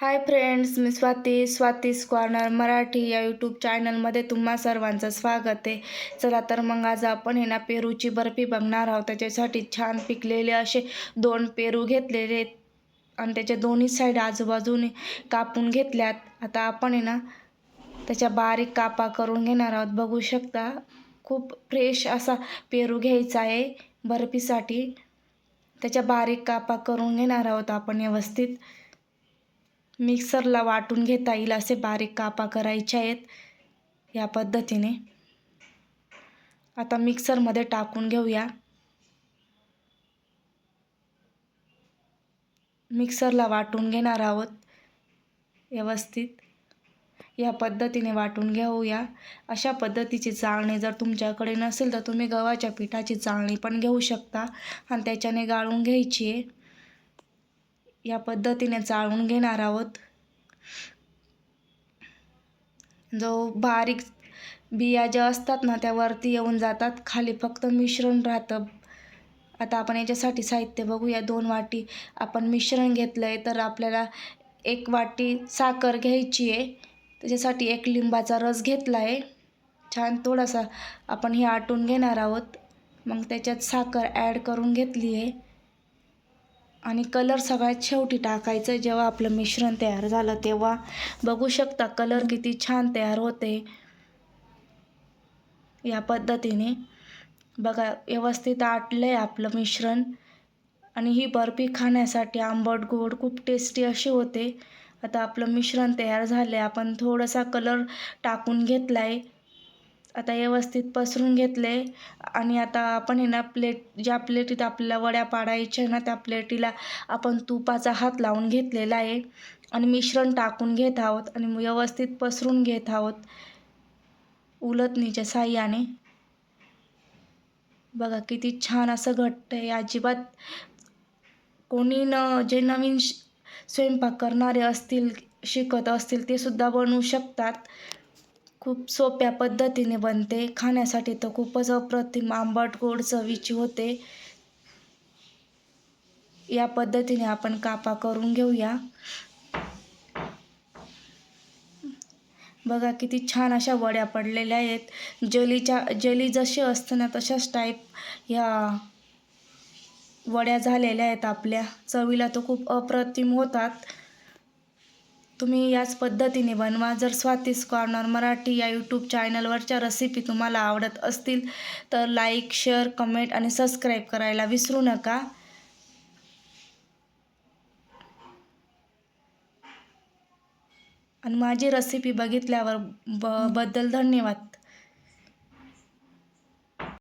हाय friends मी Swati. Swati's corner Marathi या YouTube चॅनलमध्ये तुम्हा सर्वांचं स्वागत आहे. चला तर मग आज आपण आहे ना पेरूची बर्फी बघणार आहोत. त्याच्यासाठी छान पिकलेले असे दोन पेरू घेतलेले आहेत. आणि त्याच्या दोन्ही साईड आजूबाजूने कापून घेतल्यात. आता आपण आहे ना त्याच्या बारीक कापा करून घेणार आहोत. बघू शकता खूप फ्रेश असा पेरू घ्यायचा आहे बर्फीसाठी. त्याच्या बारीक कापा करून घेणार आहोत आपण व्यवस्थित. मिक्सरला वाटून घेता येईल असे बारीक कापा करायचे आहेत या पद्धतीने. आता मिक्सरमध्ये टाकून घेऊया. मिक्सरला वाटून घेणार आहोत व्यवस्थित. या पद्धतीने वाटून घेऊया. अशा पद्धतीची चाळणी जर तुमच्याकडे नसेल तर तुम्ही गव्हाच्या पिठाची चाळणी पण घेऊ शकता आणि त्याच्याने गाळून घ्यायची आहे. या पद्धतीने चाळून घेणार आहोत. जो बारीक बिया ज्या असतात ना त्या वरती येऊन जातात. खाली फक्त मिश्रण राहतं. आता आपण याच्यासाठी साहित्य बघूया. दोन वाटी आपण मिश्रण घेतलं आहे तर आपल्याला एक वाटी साखर घ्यायची आहे. त्याच्यासाठी एक लिंबाचा रस घेतला आहे छान थोडासा आपण हे आटून घेणार आहोत. मग त्याच्यात साखर ॲड करून घेतली आहे. आणि कलर सगळ्यात शेवटी टाकायचं. जेव्हा आपलं मिश्रण तयार झालं तेव्हा बघू शकता कलर किती छान तयार होते. या पद्धतीने. बघा व्यवस्थित आटलं आहे आपलं मिश्रण. आणि ही बर्फी खाण्यासाठी आंबट गोड खूप टेस्टी अशी होते. आता आपलं मिश्रण तयार झालं आहे आपण थोडासा कलर टाकून घेतला आहे आता व्यवस्थित पसरून घेतले. आणि आता आपण आहे ना प्लेट ज्या प्लेटीत आपल्याला वड्या पाडायच्या ना त्या प्लेटीला आपण तुपाचा हात लावून घेतलेला आहे. आणि मिश्रण टाकून घेत आहोत आणि व्यवस्थित पसरून घेत आहोत. उलटणीच्या साह्याने. बघा किती छान असं घट्ट आहे. अजिबात कोणी न जे नवीन स्वयंपाक करणारे असतील शिकत असतील ते सुद्धा बनवू शकतात. खूप सोप्या पद्धतीने बनते. खाण्यासाठी तर खूपच अप्रतिम आंबट गोड चवीची होते. या पद्धतीने आपण कापा करून घेऊया. बघा किती छान अशा वड्या पडलेल्या आहेत. जलीच्या जली जशी असते ना तशाच टाईप ह्या वड्या झालेल्या आहेत आपल्या. चवीला तर खूप अप्रतिम होतात. तुम्ही याच पद्धतीने बनवा. जर स्वातीस कॉर्नर मराठी या यूट्यूब चॅनलवरच्या रेसिपी तुम्हाला आवडत असतील तर लाईक शेअर कमेंट आणि सबस्क्राईब करायला विसरू नका. आणि माझी रेसिपी बघितल्यावर ब बद्दल धन्यवाद.